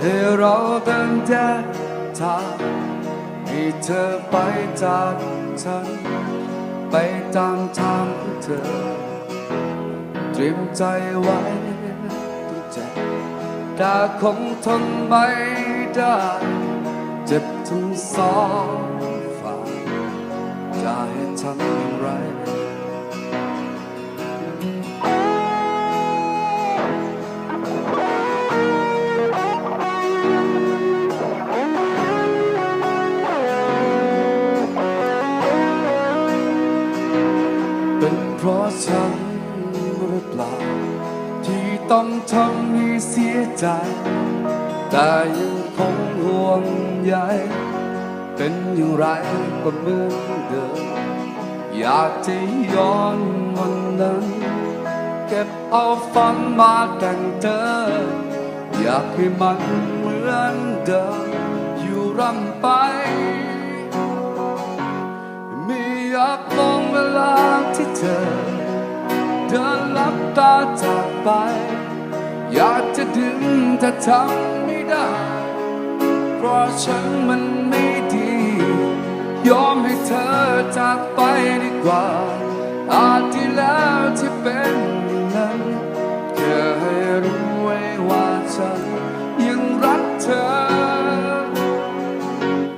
ให้เราเดินแยกทางให้เธอไปจากฉัน ไปตามทางของเธอเตรียมใจไว้ตั้งใจแต่คงทนไม่ได้ เจ็บทั้งสอง ต้องทำให้เสียใจ แต่ยังคงห่วงใยเป็นอย่างไรก็เหมือนเดิม อยากจะย้อนวันนั้น เก็บเอาฝันมาแต่งเธอ อยากให้มันเหมือนเดิม อยู่ร่ำไป ไม่อยากมองเวลาที่เธอ เดินลับตาจากไป อยากจะดึงแต่ทำไม่ได้ เพราะฉันมันไม่ดี ยอมให้เธอจากไปดีกว่า อาจที่แล้วที่เป็นอย่างนั้นแค่ให้รู้ไว้ว่าฉันยังรักเธอ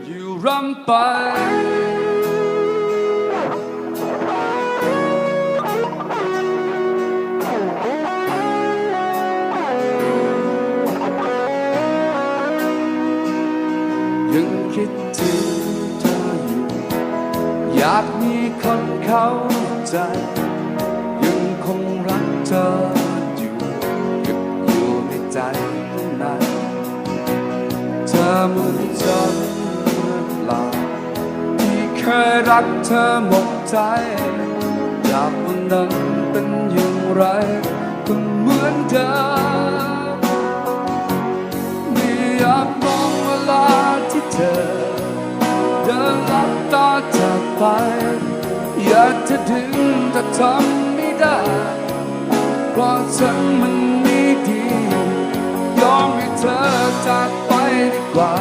อยู่ร่ำไป ยังคิดถึงเธออยู่ อยากมีคนเข้าใจ ยังคงรักเธออยู่เก็บอยู่ในใจในเธอเหมือนฉันหรือเปล่าที่เคยรักเธอหมดใจอยากวันนั้นเป็นอย่างไรก็เหมือนเดิม ลับตาจากไป อยากจะดึงแต่ทำไม่ได้ เพราะฉันมันไม่ดี ยอมให้เธอจากไปดีกว่า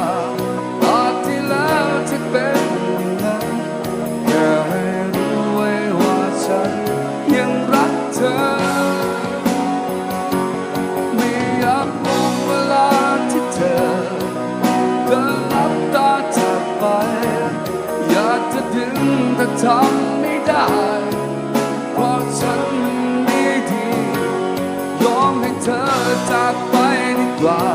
ทำไม่ได้ เพราะฉันมันไม่ดี ยอมให้เธอจากไปดีกว่า